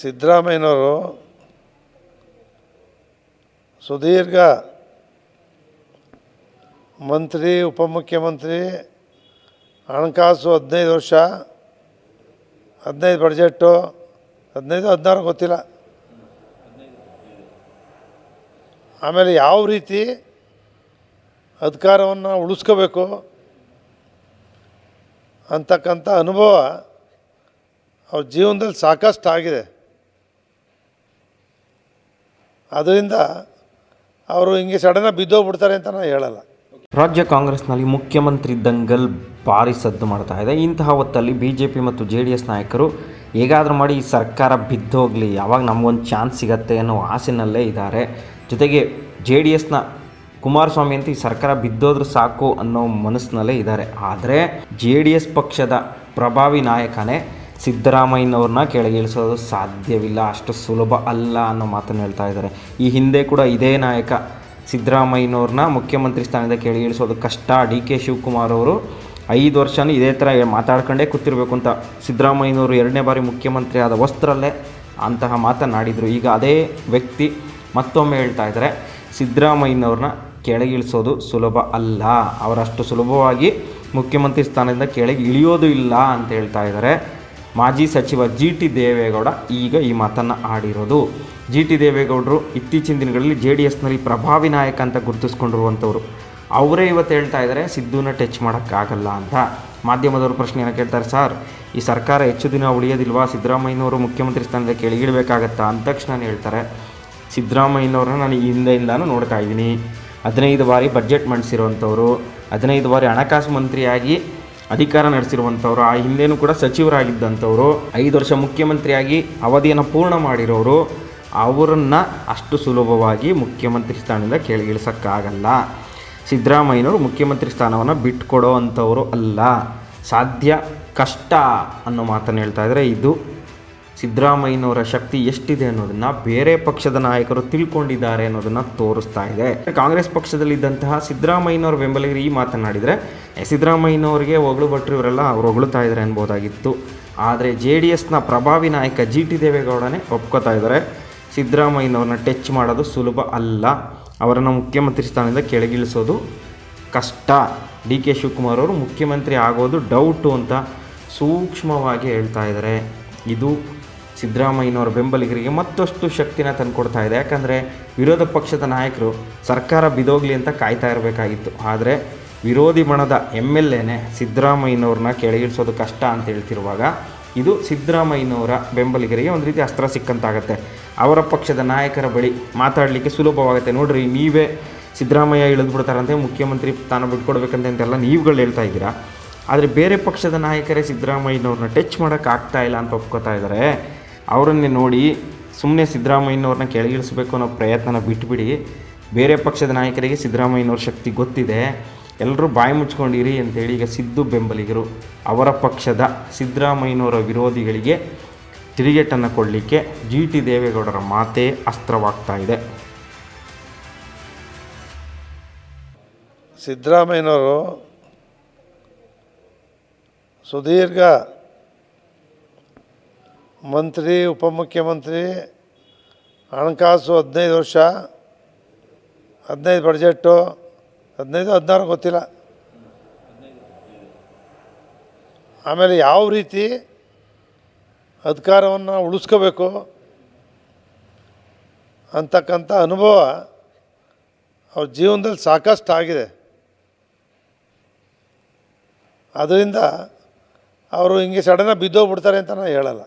ಸಿದ್ದರಾಮಯ್ಯನವರು ಸುದೀರ್ಘ ಮಂತ್ರಿ, ಉಪಮುಖ್ಯಮಂತ್ರಿ, ಹಣಕಾಸು ಹದಿನೈದು ವರ್ಷ, ಹದಿನೈದು ಬಡ್ಜೆಟ್ಟು, ಹದಿನೈದು, ಹದಿನಾರು ಗೊತ್ತಿಲ್ಲ. ಆಮೇಲೆ ಯಾವ ರೀತಿ ಅಧಿಕಾರವನ್ನು ಉಳಿಸ್ಕೋಬೇಕು ಅಂತಕ್ಕಂಥ ಅನುಭವ ಅವ್ರ ಜೀವನದಲ್ಲಿ ಸಾಕಷ್ಟು ಆಗಿದೆ ಅದರಿಂದ ಅವರು ಹಿಂಗೆ ಸಡನ್ನಾಗಿ ಬಿದ್ದೋಗ್ಬಿಡ್ತಾರೆ ಅಂತ ನಾನು ಹೇಳಲ್ಲ. ರಾಜ್ಯ ಕಾಂಗ್ರೆಸ್ನಲ್ಲಿ ಮುಖ್ಯಮಂತ್ರಿ ದಂಗಲ್ ಭಾರಿ ಸದ್ದು ಮಾಡ್ತಾ ಇದೆ. ಇಂತಹ ಹೊತ್ತಲ್ಲಿ ಬಿ ಜೆ ಪಿ ಮತ್ತು ಜೆ ಡಿ ಎಸ್ ನಾಯಕರು ಹೇಗಾದರೂ ಮಾಡಿ ಈ ಸರ್ಕಾರ ಬಿದ್ದೋಗಲಿ, ಯಾವಾಗ ನಮಗೊಂದು ಚಾನ್ಸ್ ಸಿಗತ್ತೆ ಅನ್ನೋ ಆಸೆನಲ್ಲೇ ಇದ್ದಾರೆ. ಜೊತೆಗೆ ಜೆ ಡಿ ಎಸ್ನ ಕುಮಾರಸ್ವಾಮಿ ಅಂತ ಈ ಸರ್ಕಾರ ಬಿದ್ದೋದ್ರೂ ಸಾಕು ಅನ್ನೋ ಮನಸ್ಸಿನಲ್ಲೇ ಇದ್ದಾರೆ. ಆದರೆ ಜೆ ಡಿ ಎಸ್ ಪಕ್ಷದ ಪ್ರಭಾವಿ ನಾಯಕನೇ ಸಿದ್ದರಾಮಯ್ಯನವ್ರನ್ನ ಕೆಳಗಿಳಿಸೋದು ಸಾಧ್ಯವಿಲ್ಲ, ಅಷ್ಟು ಸುಲಭ ಅಲ್ಲ ಅನ್ನೋ ಮಾತನ್ನು ಹೇಳ್ತಾ ಇದ್ದಾರೆ. ಈ ಹಿಂದೆ ಕೂಡ ಇದೇ ನಾಯಕ ಸಿದ್ದರಾಮಯ್ಯನವ್ರನ್ನ ಮುಖ್ಯಮಂತ್ರಿ ಸ್ಥಾನದಿಂದ ಕೆಳಗಿಳಿಸೋದು ಕಷ್ಟ. ಡಿ ಕೆ ಶಿವಕುಮಾರ್ ಅವರು ಐದು ವರ್ಷನೂ ಇದೇ ಥರ ಮಾತಾಡ್ಕೊಂಡೇ ಕೂತಿರ್ಬೇಕು ಅಂತ ಸಿದ್ದರಾಮಯ್ಯನವರು ಎರಡನೇ ಬಾರಿ ಮುಖ್ಯಮಂತ್ರಿ ಆದ ವಸ್ತ್ರಲ್ಲೇ ಅಂತಹ ಮಾತನಾಡಿದರು ಈಗ ಅದೇ ವ್ಯಕ್ತಿ ಮತ್ತೊಮ್ಮೆ ಹೇಳ್ತಾ ಇದ್ದಾರೆ, ಸಿದ್ದರಾಮಯ್ಯನವ್ರನ್ನ ಕೆಳಗಿಳಿಸೋದು ಸುಲಭ ಅಲ್ಲ. ಅವರಷ್ಟು ಸುಲಭವಾಗಿ ಮುಖ್ಯಮಂತ್ರಿ ಸ್ಥಾನದಿಂದ ಕೆಳಗೆ ಇಳಿಯೋದು ಇಲ್ಲ ಅಂತ ಹೇಳ್ತಾ ಇದ್ದಾರೆ. ಮಾಜಿ ಸಚಿವ ಜಿ ಟಿ ದೇವೇಗೌಡ ಈಗ ಈ ಮಾತನ್ನು ಆಡಿರೋದು. ಜಿ ಟಿ ದೇವೇಗೌಡರು ಇತ್ತೀಚಿನ ದಿನಗಳಲ್ಲಿ ಜೆ ಡಿ ಎಸ್ನಲ್ಲಿ ಪ್ರಭಾವಿ ನಾಯಕ ಅಂತ ಗುರುತಿಸ್ಕೊಂಡಿರುವಂಥವ್ರು. ಅವರೇ ಇವತ್ತು ಹೇಳ್ತಾ ಇದ್ದಾರೆ ಸಿದ್ದುನ ಟಚ್ ಮಾಡೋಕ್ಕಾಗಲ್ಲ ಅಂತ. ಮಾಧ್ಯಮದವರು ಪ್ರಶ್ನೆಯನ್ನು ಕೇಳ್ತಾರೆ, ಸರ್, ಈ ಸರ್ಕಾರ ಹೆಚ್ಚು ದಿನ ಉಳಿಯೋದಿಲ್ವಾ? ಸಿದ್ದರಾಮಯ್ಯನವರು ಮುಖ್ಯಮಂತ್ರಿ ಸ್ಥಾನದ ಕೆಳಗಿಡಬೇಕಾಗತ್ತಾ? ಅಂದ ತಕ್ಷಣ ಹೇಳ್ತಾರೆ. ಸಿದ್ದರಾಮಯ್ಯನವ್ರನ್ನ ನಾನು ಹಿಂದೆಯಿಂದಾನು ನೋಡ್ತಾ ಇದ್ದೀನಿ. ಹದಿನೈದು ಬಾರಿ ಬಜೆಟ್ ಮಂಡಿಸಿರುವಂಥವ್ರು. ಹದಿನೈದು ಬಾರಿ ಹಣಕಾಸು ಮಂತ್ರಿಯಾಗಿ ಅಧಿಕಾರ ನಡೆಸಿರುವಂಥವ್ರು ಆ ಹಿಂದೆನೂ ಕೂಡ ಸಚಿವರಾಗಿದ್ದಂಥವ್ರು ಐದು ವರ್ಷ ಮುಖ್ಯಮಂತ್ರಿಯಾಗಿ ಅವಧಿಯನ್ನು ಪೂರ್ಣ ಮಾಡಿರೋರು ಅವರನ್ನು ಅಷ್ಟು ಸುಲಭವಾಗಿ ಮುಖ್ಯಮಂತ್ರಿ ಸ್ಥಾನದಿಂದ ಕೆಳಗಿಳಿಸೋಕ್ಕಾಗಲ್ಲ. ಸಿದ್ದರಾಮಯ್ಯನವರು ಮುಖ್ಯಮಂತ್ರಿ ಸ್ಥಾನವನ್ನು ಬಿಟ್ಕೊಡೋ ಅಂಥವರು ಅಲ್ಲ. ಸಾಧ್ಯ ಕಷ್ಟ ಅನ್ನೋ ಮಾತನ್ನು ಹೇಳ್ತಾ ಇದ್ದಾರೆ ಇದು. ಸಿದ್ದರಾಮಯ್ಯನವರ ಶಕ್ತಿ ಎಷ್ಟಿದೆ ಅನ್ನೋದನ್ನು ಬೇರೆ ಪಕ್ಷದ ನಾಯಕರು ತಿಳ್ಕೊಂಡಿದ್ದಾರೆ ಅನ್ನೋದನ್ನು ತೋರಿಸ್ತಾ ಇದೆ. ಕಾಂಗ್ರೆಸ್ ಪಕ್ಷದಲ್ಲಿದ್ದಂತಹ ಸಿದ್ದರಾಮಯ್ಯನವರ ಬೆಂಬಲಿಗರು ಈ ಮಾತನಾಡಿದರೆ "ಏ, ಸಿದ್ದರಾಮಯ್ಯನವರಿಗೆ ಹೊಗಳು ಭಟ್ರು ಇವರೆಲ್ಲ ಅವ್ರು ಹೊಗಳುತ್ತಾ ಇದ್ದಾರೆ ಅನ್ಬೋದಾಗಿತ್ತು ಆದರೆ ಜೆ ಡಿ ಎಸ್ನ ಪ್ರಭಾವಿ ನಾಯಕ ಜಿ ಟಿ ದೇವೇಗೌಡನೇ ಒಪ್ಕೋತಾ ಇದ್ದಾರೆ. ಸಿದ್ದರಾಮಯ್ಯನವ್ರನ್ನ ಟಚ್ ಮಾಡೋದು ಸುಲಭ ಅಲ್ಲ. ಅವರನ್ನು ಮುಖ್ಯಮಂತ್ರಿ ಸ್ಥಾನದಿಂದ ಕೆಳಗಿಳಿಸೋದು ಕಷ್ಟ. ಡಿ ಕೆ ಶಿವಕುಮಾರ್ ಅವರು ಮುಖ್ಯಮಂತ್ರಿ ಆಗೋದು ಡೌಟು ಅಂತ ಸೂಕ್ಷ್ಮವಾಗಿ ಹೇಳ್ತಾ ಇದ್ದಾರೆ. ಇದು ಸಿದ್ದರಾಮಯ್ಯನವರ ಬೆಂಬಲಿಗರಿಗೆ ಮತ್ತಷ್ಟು ಶಕ್ತಿನ ತಂದುಕೊಡ್ತಾ ಇದೆ. ಯಾಕಂದರೆ ವಿರೋಧ ಪಕ್ಷದ ನಾಯಕರು ಸರ್ಕಾರ ಬಿದೋಗ್ಲಿ ಅಂತ ಕಾಯ್ತಾ ಇರಬೇಕಾಗಿತ್ತು. ಆದರೆ ವಿರೋಧಿ ಬಣದ ಎಂ ಎಲ್ ಎನೇ ಸಿದ್ದರಾಮಯ್ಯನವ್ರನ್ನ ಕೆಳಗಿಳಿಸೋದು ಕಷ್ಟ ಅಂತ ಹೇಳ್ತಿರುವಾಗ ಇದು ಸಿದ್ದರಾಮಯ್ಯನವರ ಬೆಂಬಲಿಗರಿಗೆ ಒಂದು ರೀತಿ ಅಸ್ತ್ರ ಸಿಕ್ಕಂತಾಗತ್ತೆ. ಅವರ ಪಕ್ಷದ ನಾಯಕರ ಬಳಿ ಮಾತಾಡಲಿಕ್ಕೆ ಸುಲಭವಾಗುತ್ತೆ. ನೋಡ್ರಿ, ನೀವೇ ಸಿದ್ದರಾಮಯ್ಯ ಇಳಿದು ಬಿಡ್ತಾರಂತೆ, ಮುಖ್ಯಮಂತ್ರಿ ತಾನು ಬಿಟ್ಕೊಡ್ಬೇಕಂತ ಅಂತೆಲ್ಲ ನೀವುಗಳು ಹೇಳ್ತಾ ಇದ್ದೀರಾ? ಆದರೆ ಬೇರೆ ಪಕ್ಷದ ನಾಯಕರೇ ಸಿದ್ದರಾಮಯ್ಯನವ್ರನ್ನ ಟಚ್ ಮಾಡೋಕ್ಕಾಗ್ತಾ ಇಲ್ಲ ಅಂತ ಒಪ್ಕೋತಾ ಇದ್ದಾರೆ ಅವರನ್ನೇ ನೋಡಿ ಸುಮ್ಮನೆ ಸಿದ್ದರಾಮಯ್ಯನವ್ರನ್ನ ಕೆಳಗಿಳಿಸಬೇಕು ಅನ್ನೋ ಪ್ರಯತ್ನನ ಬಿಟ್ಬಿಡಿ. ಬೇರೆ ಪಕ್ಷದ ನಾಯಕರಿಗೆ ಸಿದ್ದರಾಮಯ್ಯನವ್ರ ಶಕ್ತಿ ಗೊತ್ತಿದೆ. ಎಲ್ಲರೂ ಬಾಯಿ ಮುಚ್ಕೊಂಡಿರಿ ಅಂತೇಳಿ ಈಗ ಸಿದ್ದು ಬೆಂಬಲಿಗರು ಅವರ ಪಕ್ಷದ ಸಿದ್ದರಾಮಯ್ಯನವರ ವಿರೋಧಿಗಳಿಗೆ ತಿರುಗೇಟನ್ನು ಕೊಡಲಿಕ್ಕೆ ಜಿ ಟಿ ದೇವೇಗೌಡರ ಮಾತೇ ಅಸ್ತ್ರವಾಗ್ತಾ ಇದೆ. ಸಿದ್ದರಾಮಯ್ಯನವರು ಸುದೀರ್ಘ ಮಂತ್ರಿ, ಉಪಮುಖ್ಯಮಂತ್ರಿ, ಹಣಕಾಸು ಹದಿನೈದು ವರ್ಷ, ಹದಿನೈದು ಬಡ್ಜೆಟ್ಟು ಹದಿನೈದು, ಹದಿನಾರು ಗೊತ್ತಿಲ್ಲ. ಆಮೇಲೆ ಯಾವ ರೀತಿ ಅಧಿಕಾರವನ್ನು ಉಳಿಸ್ಕೋಬೇಕು ಅಂತಕ್ಕಂಥ ಅನುಭವ ಅವ್ರ ಜೀವನದಲ್ಲಿ ಸಾಕಷ್ಟು ಆಗಿದೆ ಅದರಿಂದ ಅವರು ಹಿಂಗೆ ಸಡನ್ನಾಗಿ ಬಿದ್ದೋಗ್ಬಿಡ್ತಾರೆ ಅಂತ ನಾನು ಹೇಳಲ್ಲ.